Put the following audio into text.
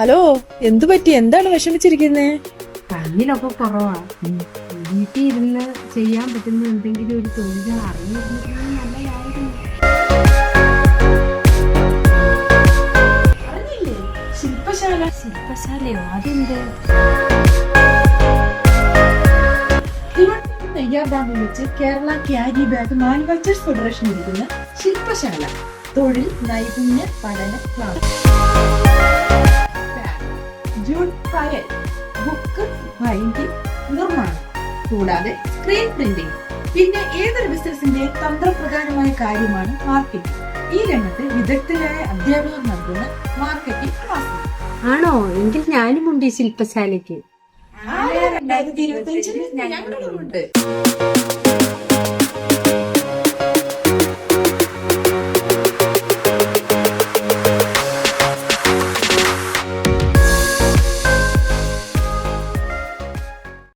Hello എന്തു പറ്റി? എന്താണ് വിഷമിച്ചിരിക്കുന്നേ? കണ്ണിലൊക്കെ കുറവാ. വീട്ടിൽ ഇരുന്ന് ചെയ്യാൻ പറ്റുന്ന എന്തെങ്കിലും ഒരു തൊഴിൽ അറിഞ്ഞിരുന്നെങ്കിൽ നല്ലതായിരുന്നു ശില്പശാല. ശില്പശാലയോ? അതെന്ത്? വെച്ച് Kerala carry bag manufacturers federation ഇരിക്കുന്ന ശില്പശാല. തൊഴിൽ നൈപുണ്യ പഠന class. Jute file book binding നിർമ്മാണം. കൂടാതെ സ്ക്രീൻ പ്രിന്റിംഗ്. പിന്നെ ഏതൊരു ബിസിനസിന്റെ തന്ത്രപ്രധാനമായ കാര്യമാണ് മാർക്കറ്റിംഗ്. ഈ രംഗത്ത് വിദഗ്ധരായ അധ്യാപകർ നൽകുന്ന മാർക്കറ്റിംഗ് ക്ലാസ്. ആണോ? എങ്കിൽ ഞാനും ഉണ്ട് ഈ ശില്പശാലയ്ക്ക്. രണ്ടായിരത്തി ഇരുപത്തി അഞ്ചിൽ ഞങ്ങളുണ്ട്